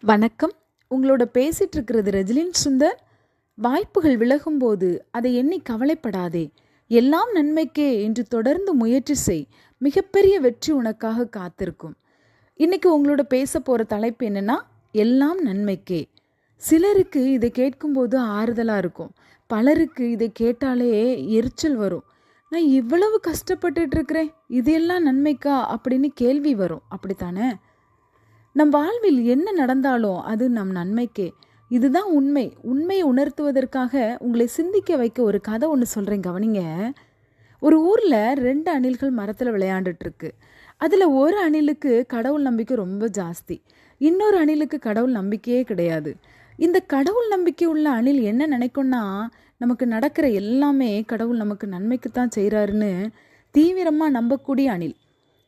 வணக்கம். உங்களோட பேசிகிட்டு இருக்கிறது ரெஜிலின் சுந்தர். வாய்ப்புகள் விலகும்போது அதை எண்ணி கவலைப்படாதே. எல்லாம் நன்மைக்கே என்று தொடர்ந்து முயற்சி செய். மிகப்பெரிய வெற்றி உனக்காக காத்திருக்கும். இன்னைக்கு உங்களோட பேச போகிற தலைப்பு என்னன்னா எல்லாம் நன்மைக்கே. சிலருக்கு இதை கேட்கும்போது ஆறுதலாக இருக்கும். பலருக்கு இதை கேட்டாலே எரிச்சல் வரும். நான் இவ்வளவு கஷ்டப்பட்டுட்டு இருக்கிறேன். இதெல்லாம் நன்மைக்கா அப்படின்னு கேள்வி வரும். அப்படித்தானே? நம் வாழ்வில் என்ன நடந்தாலும் அது நம் நன்மைக்கே. இதுதான் உண்மை. உண்மையை உணர்த்துவதற்காக உங்களை சிந்திக்க வைக்க ஒரு கதை ஒன்று சொல்கிறேன் கவனிங்க. ஒரு ஊரில் ரெண்டு அணில்கள் மரத்தில் விளையாண்டுட்டுருக்கு அதில் ஒரு அணிலுக்கு கடவுள் நம்பிக்கை ரொம்ப ஜாஸ்தி. இன்னொரு அணிலுக்கு கடவுள் நம்பிக்கையே கிடையாது. இந்த கடவுள் நம்பிக்கை உள்ள அணில் என்ன நினைக்கும்னா நமக்கு நடக்கிற எல்லாமே கடவுள் நமக்கு நன்மைக்கு தான் செய்கிறாருன்னு தீவிரமாக நம்பக்கூடிய அணில்.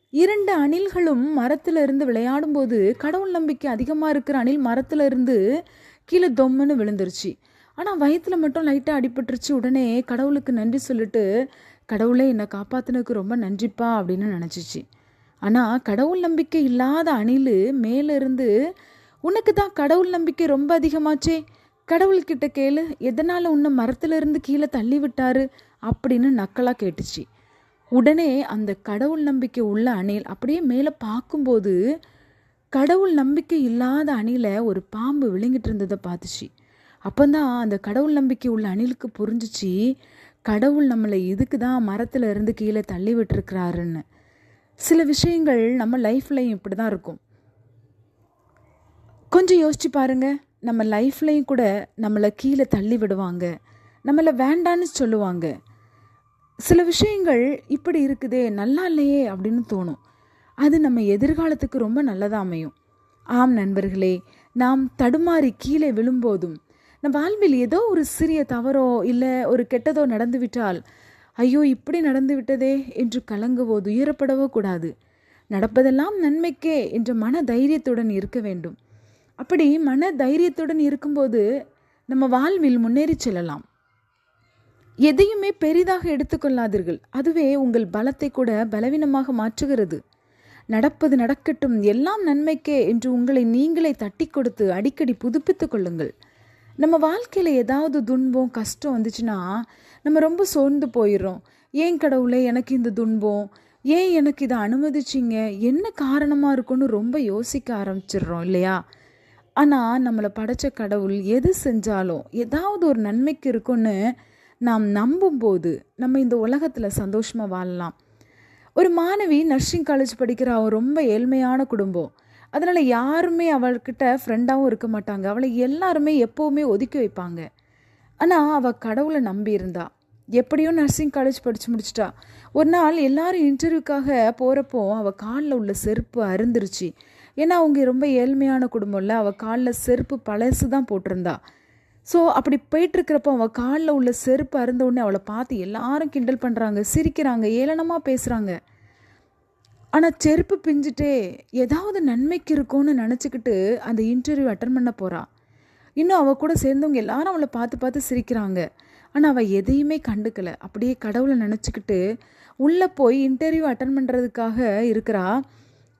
இரண்டு அணில்களும் மரத்தில் இருந்து விளையாடும்போது கடவுள் நம்பிக்கை அதிகமாக இருக்கிற அணில் மரத்தில் இருந்து கீழே தொம்முன்னு விழுந்துருச்சு. ஆனால் வயிற்றுல மட்டும் லைட்டாக அடிபட்டுருச்சு. உடனே கடவுளுக்கு நன்றி சொல்லிட்டு கடவுளே என்னை காப்பாத்தினதுக்கு ரொம்ப நன்றிப்பா அப்படின்னு நினச்சிச்சு. ஆனால் கடவுள் நம்பிக்கை இல்லாத அணில் மேலேருந்து உனக்கு தான் கடவுள் நம்பிக்கை ரொம்ப அதிகமாச்சே. கடவுள்கிட்ட கேளு. எதனால் உன்னை மரத்துல இருந்து கீழே தள்ளி விட்டாரு? அப்படின்னு நக்கலாக கேட்டுச்சு. உடனே அந்த கடவுள் நம்பிக்கை உள்ள அணில் அப்படியே மேலே பார்க்கும்போது கடவுள் நம்பிக்கை இல்லாத அணில ஒரு பாம்பு விழுங்கிட்டு இருந்ததை பார்த்துச்சு. அப்போந்தான் அந்த கடவுள் நம்பிக்கை உள்ள அணிலுக்கு புரிஞ்சிச்சு கடவுள் நம்மளை இதுக்கு தான் மரத்தில் இருந்து கீழே தள்ளி விட்டுருக்கிறாருன்னு. சில விஷயங்கள் நம்ம லைஃப்லையும் இப்படி தான் இருக்கும். கொஞ்சம் யோசிச்சு பாருங்கள் நம்ம லைஃப்லையும் கூட நம்மளை கீழே தள்ளி விடுவாங்க நம்மளை வேண்டான்னு சொல்லுவாங்க. சில விஷயங்கள் இப்படி இருக்குதே நல்லா இல்லையே அப்படின்னு தோணும். அது நம்ம எதிர்காலத்துக்கு ரொம்ப நல்லதாக அமையும். ஆம் நண்பர்களே நாம் தடுமாறி கீழே விழும்போதும் நம் வாழ்வில் ஏதோ ஒரு சிறிய தவறோ இல்லை ஒரு கெட்டதோ நடந்துவிட்டால் ஐயோ இப்படி நடந்து விட்டதே என்று கலங்கவோ துயரப்படவோ கூடாது. நடப்பதெல்லாம் நன்மைக்கே என்ற மன தைரியத்துடன் இருக்க வேண்டும். அப்படி மன தைரியத்துடன் இருக்கும்போது நம்ம வாழ்வில் முன்னேறி செல்லலாம். எதையுமே பெரிதாக எடுத்துக்கொள்ளாதீர்கள். அதுவே உங்கள் பலத்தை கூட பலவீனமாக மாற்றுகிறது. நடப்பது நடக்கட்டும். எல்லாம் நன்மைக்கே என்று உங்களை நீங்களே தட்டி கொடுத்து அடிக்கடி புதுப்பித்துக் கொள்ளுங்கள். நம்ம வாழ்க்கையில் ஏதாவது துன்பம் கஷ்டம் வந்துச்சுன்னா நம்ம ரொம்ப சோர்ந்து போயிடுறோம். ஏன் கடவுளே எனக்கு இந்த துன்பம்? ஏன் எனக்கு இதை அனுமதிச்சிங்க? என்ன காரணமாக இருக்கும்னு ரொம்ப யோசிக்க ஆரம்பிச்சிடுறோம் இல்லையா? ஆனால் நம்மளை படைச்ச கடவுள் எது செஞ்சாலும் ஏதாவது ஒரு நன்மைக்கு இருக்குன்னு நாம் நம்பும்போது நம்ம இந்த உலகத்தில் சந்தோஷமாக வாழலாம். ஒரு மாணவி நர்சிங் காலேஜ் படிக்கிற அவள் ரொம்ப ஏழ்மையான குடும்பம். அதனால் யாருமே அவள்கிட்ட ஃப்ரெண்டாகவும் இருக்க மாட்டாங்க. அவளை எல்லாருமே எப்போவுமே ஒதுக்கி வைப்பாங்க. ஆனால் அவள் கடவுளை நம்பி இருந்தா. எப்படியோ நர்சிங் காலேஜ் படித்து முடிச்சிட்டா. ஒரு நாள் எல்லாரும் இன்டர்வியூக்காக போகிறப்போ அவள் காலில் உள்ள செருப்பு அருந்துருச்சு. ஏன்னா அவங்க ரொம்ப ஏழ்மையான குடும்பம் இல்லை அவள் காலில் செருப்பு பழசு தான் போட்டிருந்தா. ஸோ அப்படி போயிட்டுருக்கிறப்ப அவள் காலில் உள்ள செருப்பு அருந்த உடனே அவளை பார்த்து எல்லாரும் கிண்டல் பண்ணுறாங்க சிரிக்கிறாங்க ஏளனமாக பேசுகிறாங்க ஆனால் செருப்பு பிஞ்சிட்டே ஏதாவது நன்மைக்கு இருக்கும்னு நினச்சிக்கிட்டு அந்த இன்டர்வியூ அட்டன் பண்ண போகிறாள் இன்னும் அவள் கூட சேர்ந்தவங்க எல்லாரும் அவளை பார்த்து பார்த்து சிரிக்கிறாங்க. ஆனால் அவள் எதையுமே கண்டுக்கலை. அப்படியே கடவுளை நினச்சிக்கிட்டு உள்ளே போய் இன்டர்வியூ அட்டன் பண்ணுறதுக்காக இருக்கிறா.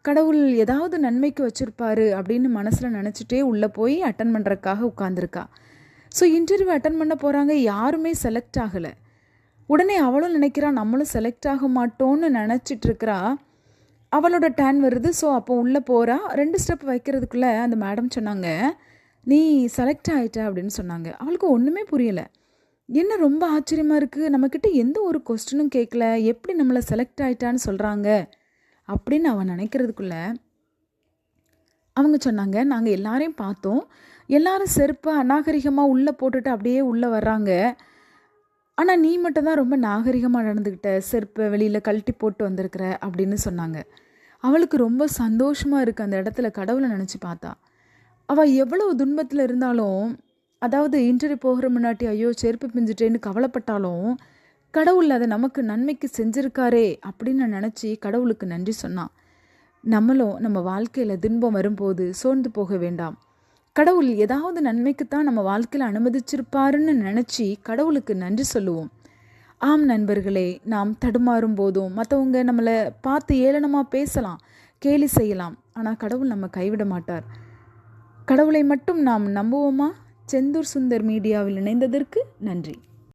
கடவுள் ஏதாவது நன்மைக்கு வச்சுருப்பாரு அப்படின்னு மனசில் நினச்சிட்டே உள்ளே போய் அட்டன் பண்ணுறதுக்காக உட்காந்துருக்கா ஸோ இன்டர்வியூ அட்டன் பண்ண போகிறாங்க யாருமே செலக்ட் ஆகலை. உடனே அவளும் நினைக்கிறா நம்மளும் செலக்ட் ஆக மாட்டோன்னு நினச்சிட்டு இருக்கிறா. அவளோட டேன் வருது ஸோ அப்போ உள்ளே போகிறா ரெண்டு ஸ்டெப் வைக்கிறதுக்குள்ளே அந்த மேடம் சொன்னாங்க நீ செலக்ட் ஆகிட்ட அப்படின்னு சொன்னாங்க. அவளுக்கு ஒன்றுமே புரியலை. என்ன ரொம்ப ஆச்சரியமாக இருக்குது நம்மக்கிட்ட எந்த ஒரு கொஸ்டினும் கேட்கல எப்படி நம்மளை செலக்ட் ஆகிட்டான்னு சொல்கிறாங்க அப்படின்னு அவன் நினைக்கிறதுக்குள்ளே அவங்க சொன்னாங்க நாங்கள் எல்லாரையும் பார்த்தோம். எல்லாரும் செருப்பை அநாகரிகமாக உள்ளே போட்டுட்டு அப்படியே உள்ளே வர்றாங்க. ஆனால் நீ மட்டும் தான் ரொம்ப நாகரிகமாக நடந்துக்கிட்ட செருப்பை வெளியில் கழட்டி போட்டு வந்திருக்கிற அப்படின்னு சொன்னாங்க. அவளுக்கு ரொம்ப சந்தோஷமாக இருக்குது அந்த இடத்துல கடவுளை நினச்சி பார்த்தா. அவள் எவ்வளோ துன்பத்தில் இருந்தாலும் அதாவது இன்டர்வியூ போகிற முன்னாடி ஐயோ செருப்பு பிஞ்சிட்டேன்னு கவலைப்பட்டாலும் கடவுள் அதை நமக்கு நன்மைக்கு செஞ்சுருக்காரே அப்படின்னு நினச்சி கடவுளுக்கு நன்றி சொன்னான். நம்மளும் நம்ம வாழ்க்கையில் துன்பம் வரும்போது சோர்ந்து போக வேண்டாம். கடவுள் ஏதாவது நன்மைக்குத்தான் நம்ம வாழ்க்கையில் அனுமதிச்சிருப்பாருன்னு நினச்சி கடவுளுக்கு நன்றி சொல்லுவோம். ஆம் நண்பர்களே நாம் தடுமாறும் போதும் மற்றவங்க நம்மளை பார்த்து ஏளனமாக பேசலாம் கேலி செய்யலாம். ஆனால் கடவுள் நம்ம கைவிட மாட்டார். கடவுளை மட்டும் நாம் நம்புவோமா? செந்தூர் சுந்தர் மீடியாவில் இணைந்ததற்கு நன்றி.